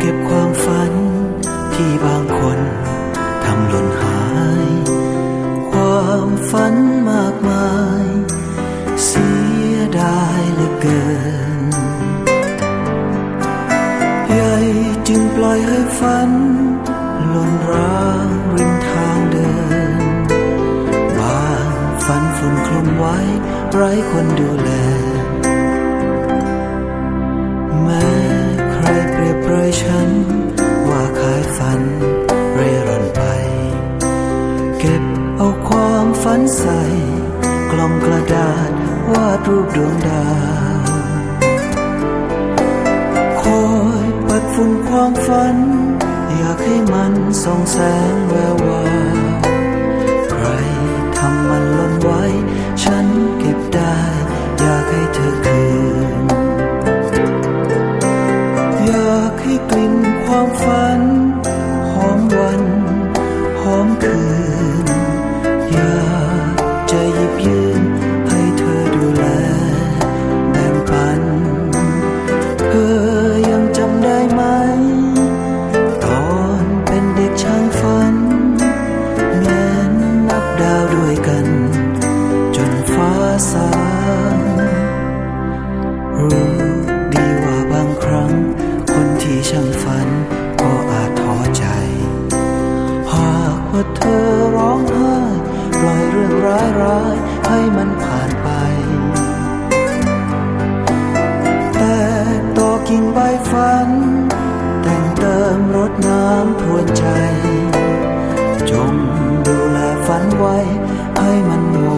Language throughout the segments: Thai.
เก็บความฝันที่บางคนทำหล่นหาย ความฝันมากมาย เสียดายเหลือเกินใหญ่จึงปล่อยให้ฝันหล่นร้างริมทางเดิน บางฝันฝุ่นคลุมไว้ ไร้คนดูแลแม้ ใส่กล่องกระดาษวาดรูปดวงดาวคอยปัดฝุ่นความฝัน อยากให้มันส่องแสงแวววาวใครทำมันล่นไว้ ฉันเก็บได้ อยากให้เธอคืน อยากให้กลิ่นความฝัน ด้วยกัน จนฟ้าสางรู้ดีว่าบางครั้ง คนที่ช่างฝัน ก็อาจท้อใจ หากว่าเธอร้องไห้ปล่อยเรื่องร้ายร้ายๆให้มันผ่านไป แต่ต่อกิ่งใบฝัน แต่งเติมรดน้ำพรวนใจ ไว้ให้มันงอก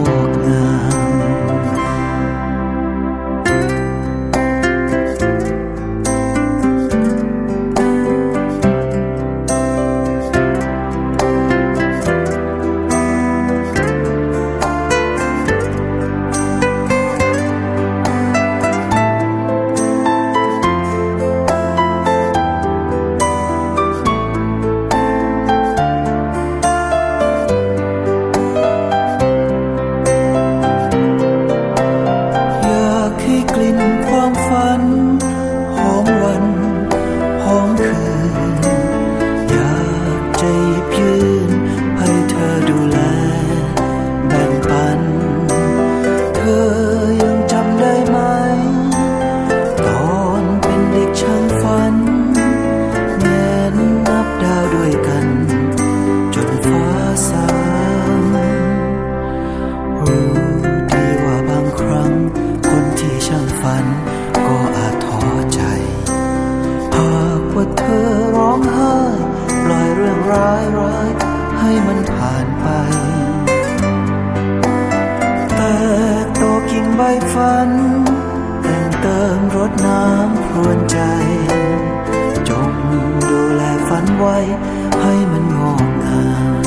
หานไปแต่ต่อกิ่งใบฝัน แต่งเติมรดน้ำพรวนใจ จงดูแลฝันไว้ให้มันงอกงาม